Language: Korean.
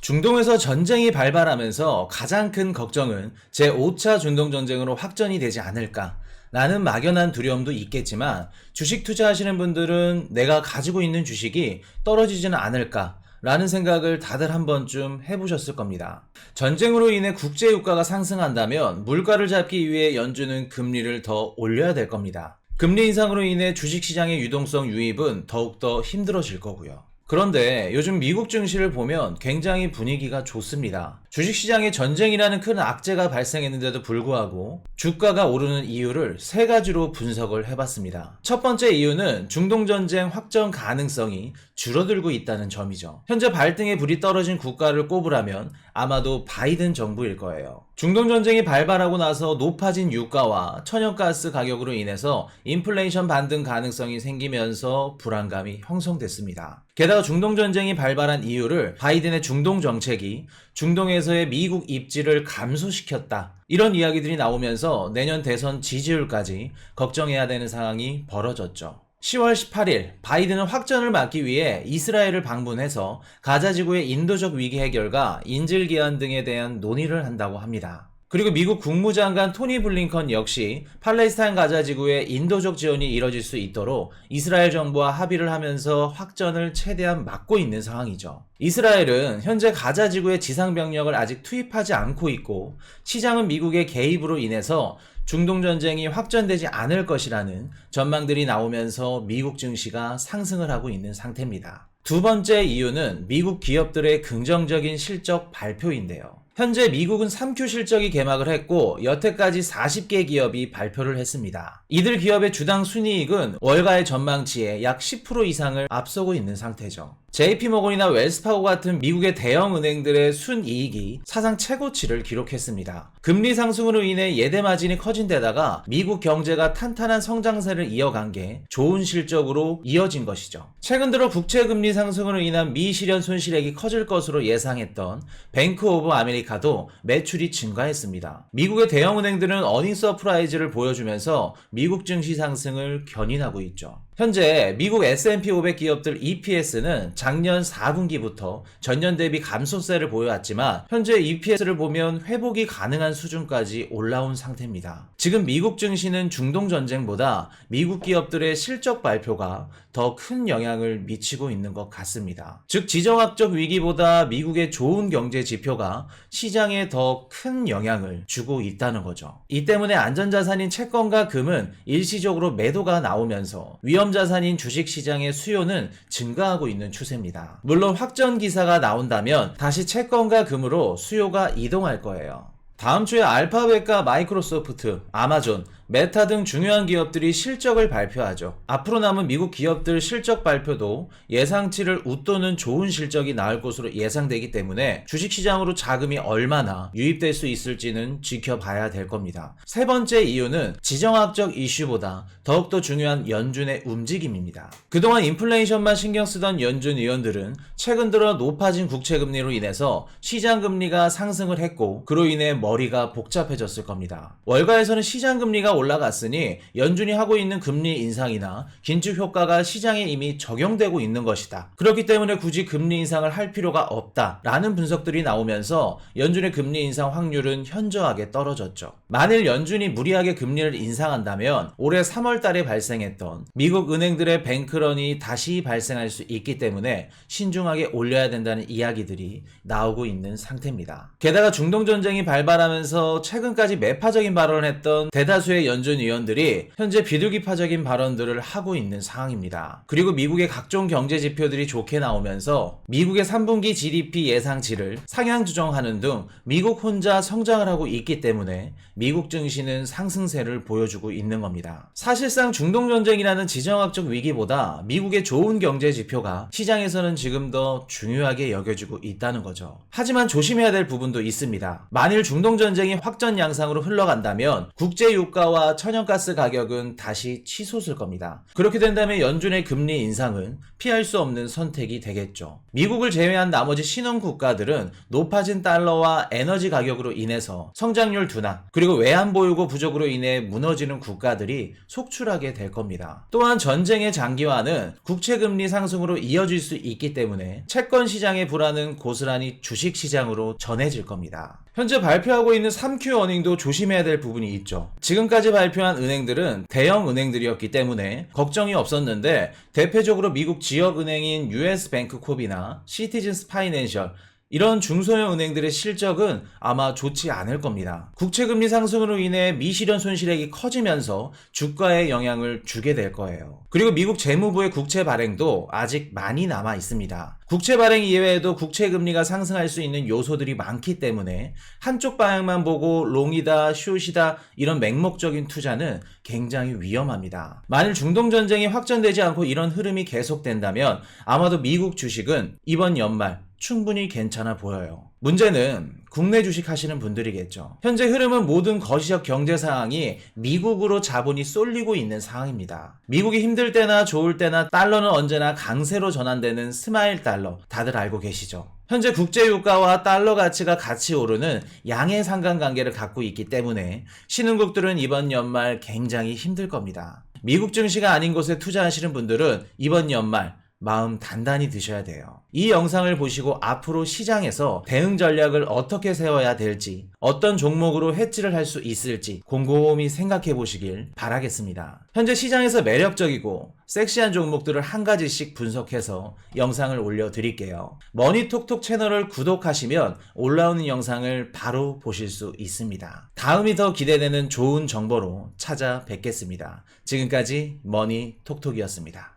중동에서 전쟁이 발발하면서 가장 큰 걱정은 제5차 중동전쟁으로 확전이 되지 않을까. 라는 막연한 두려움도 있겠지만 주식 투자하시는 분들은 내가 가지고 있는 주식이 떨어지지는 않을까. 라는 생각을 다들 한 번쯤 해보셨을 겁니다. 전쟁으로 인해 국제 유가가 상승한다면 물가를 잡기 위해 연준은 금리를 더 올려야 될 겁니다. 금리 인상으로 인해 주식시장의 유동성 유입은 더욱더 힘들어질 거고요. 그런데 요즘 미국 증시를 보면 굉장히 분위기가 좋습니다. 주식시장에 전쟁이라는 큰 악재가 발생했는데도 불구하고 주가가 오르는 이유를 세 가지로 분석을 해봤습니다. 첫 번째 이유는 중동전쟁 확전 가능성이 줄어들고 있다는 점이죠. 현재 발등에 불이 떨어진 국가를 꼽으라면 아마도 바이든 정부일 거예요. 중동 전쟁이 발발하고 나서 높아진 유가와 천연가스 가격으로 인해서 인플레이션 반등 가능성이 생기면서 불안감이 형성됐습니다. 게다가 중동 전쟁이 발발한 이유를 바이든의 중동 정책이 중동에서의 미국 입지를 감소시켰다. 이런 이야기들이 나오면서 내년 대선 지지율까지 걱정해야 되는 상황이 벌어졌죠. 10월 18일 바이든은 확전을 막기 위해 이스라엘을 방문해서 가자 지구의 인도적 위기 해결과 인질 기한 등에 대한 논의를 한다고 합니다. 그리고 미국 국무장관 토니 블링컨 역시 팔레스타인 가자 지구의 인도적 지원이 이뤄질 수 있도록 이스라엘 정부와 합의를 하면서 확전을 최대한 막고 있는 상황이죠. 이스라엘은 현재 가자 지구의 지상 병력을 아직 투입하지 않고 있고 시장은 미국의 개입으로 인해서 중동 전쟁이 확전되지 않을 것이라는 전망들이 나오면서 미국 증시가 상승을 하고 있는 상태입니다. 두 번째 이유는 미국 기업들의 긍정적인 실적 발표인데요. 현재 미국은 3Q 실적이 개막을 했고 여태까지 40개 기업이 발표를 했습니다. 이들 기업의 주당 순이익은 월가의 전망치의 약10% 이상을 앞서고 있는 상태죠. JP모건이나 웰스파고 같은 미국의 대형 은행들의 순이익이 사상 최고치를 기록했습니다. 금리 상승으로 인해 예대 마진이 커진 데다가 미국 경제가 탄탄한 성장세를 이어간 게 좋은 실적으로 이어진 것이죠. 최근 들어 국채 금리 상승으로 인한 미 실현 손실액이 커질 것으로 예상했던 뱅크 오브 아메리카 도 매출이 증가했습니다. 미국의 대형 은행들은 어닝 서프라이즈를 보여주면서 미국 증시 상승을 견인하고 있죠. 현재 미국 S&P 500 기업들 EPS는 작년 4분기부터 전년 대비 감소세를 보여왔지만 현재 EPS를 보면 회복이 가능한 수준까지 올라온 상태입니다. 지금 미국 증시는 중동 전쟁보다 미국 기업들의 실적 발표가 더 큰 영향을 미치고 있는 것 같습니다. 즉 지정학적 위기보다 미국의 좋은 경제 지표가 시장에 더 큰 영향을 주고 있다는 거죠. 이 때문에 안전자산인 채권과 금은 일시적으로 매도가 나오면서 위험 자산인 주식 시장의 수요는 증가하고 있는 추세입니다. 물론 확전 기사가 나온다면 다시 채권과 금으로 수요가 이동할 거예요. 다음 주에 알파벳과 마이크로소프트, 아마존, 메타 등 중요한 기업들이 실적을 발표하죠. 앞으로 남은 미국 기업들 실적 발표도 예상치를 웃도는 좋은 실적이 나올 것으로 예상되기 때문에 주식시장으로 자금이 얼마나 유입될 수 있을지는 지켜봐야 될 겁니다. 세 번째 이유는 지정학적 이슈보다 더욱더 중요한 연준의 움직임입니다. 그동안 인플레이션만 신경 쓰던 연준 의원들은 최근 들어 높아진 국채금리로 인해서 시장금리가 상승을 했고 그로 인해 머리가 복잡해졌을 겁니다. 월가에서는 시장금리가 올라갔으니 연준이 하고 있는 금리 인상이나 긴축 효과가 시장에 이미 적용되고 있는 것이다. 그렇기 때문에 굳이 금리 인상을 할 필요가 없다. 라는 분석들이 나오면서 연준의 금리 인상 확률은 현저하게 떨어졌죠. 만일 연준이 무리하게 금리를 인상한다면 올해 3월 달에 발생했던 미국 은행들의 뱅크런이 다시 발생할 수 있기 때문에 신중하게 올려야 된다는 이야기들이 나오고 있는 상태입니다. 게다가 중동 전쟁이 발발하면서 최근까지 매파적인 발언을 했던 대다수의 연준 의원들이 현재 비둘기파적인 발언들을 하고 있는 상황입니다. 그리고 미국의 각종 경제 지표들이 좋게 나오면서 미국의 3분기 GDP 예상치를 상향 조정하는 등 미국 혼자 성장을 하고 있기 때문에 미국 증시는 상승세를 보여주고 있는 겁니다. 사실상 중동 전쟁이라는 지정학적 위기보다 미국의 좋은 경제 지표가 시장에서는 지금 더 중요하게 여겨지고 있다는 거죠. 하지만 조심해야 될 부분도 있습니다. 만일 중동 전쟁이 확전 양상으로 흘러간다면 국제 유가와 달러와 천연가스 가격은 다시 치솟을 겁니다. 그렇게 된다면 연준의 금리 인상은 피할 수 없는 선택이 되겠죠. 미국을 제외한 나머지 신흥 국가들은 높아진 달러와 에너지 가격으로 인해서 성장률 둔화, 그리고 외환 보유고 부족으로 인해 무너지는 국가들이 속출하게 될 겁니다. 또한 전쟁의 장기화는 국채 금리 상승으로 이어질 수 있기 때문에 채권 시장의 불안은 고스란히 주식 시장으로 전해질 겁니다. 현재 발표하고 있는 3Q 어닝도 조심해야 될 부분이 있죠. 지금 까지 발표한 은행들은 대형 은행들이었기 때문에 걱정이 없었는데 대표적으로 미국 지역 은행인 US 뱅크콥이나 시티즌스 파이낸셜 이런 중소형 은행들의 실적은 아마 좋지 않을 겁니다. 국채금리 상승으로 인해 미실현 손실액이 커지면서 주가에 영향을 주게 될 거예요. 그리고 미국 재무부의 국채 발행도 아직 많이 남아 있습니다. 국채 발행 이외에도 국채 금리가 상승할 수 있는 요소들이 많기 때문에 한쪽 방향만 보고 롱이다, 숏이다 이런 맹목적인 투자는 굉장히 위험합니다. 만일 중동 전쟁이 확전되지 않고 이런 흐름이 계속된다면 아마도 미국 주식은 이번 연말 충분히 괜찮아 보여요. 문제는 국내 주식 하시는 분들이겠죠. 현재 흐름은 모든 거시적 경제 상황이 미국으로 자본이 쏠리고 있는 상황입니다. 미국이 힘들 때나 좋을 때나 달러는 언제나 강세로 전환되는 스마일 달러 다들 알고 계시죠? 현재 국제 유가와 달러 가치가 같이 오르는 양의 상관관계를 갖고 있기 때문에 신흥국들은 이번 연말 굉장히 힘들 겁니다. 미국 증시가 아닌 곳에 투자하시는 분들은 이번 연말 마음 단단히 드셔야 돼요. 이 영상을 보시고 앞으로 시장에서 대응 전략을 어떻게 세워야 될지, 어떤 종목으로 해지를 할 수 있을지 곰곰이 생각해 보시길 바라겠습니다. 현재 시장에서 매력적이고 섹시한 종목들을 한 가지씩 분석해서 영상을 올려드릴게요. 머니톡톡 채널을 구독하시면 올라오는 영상을 바로 보실 수 있습니다. 다음이 더 기대되는 좋은 정보로 찾아뵙겠습니다. 지금까지 머니톡톡이었습니다.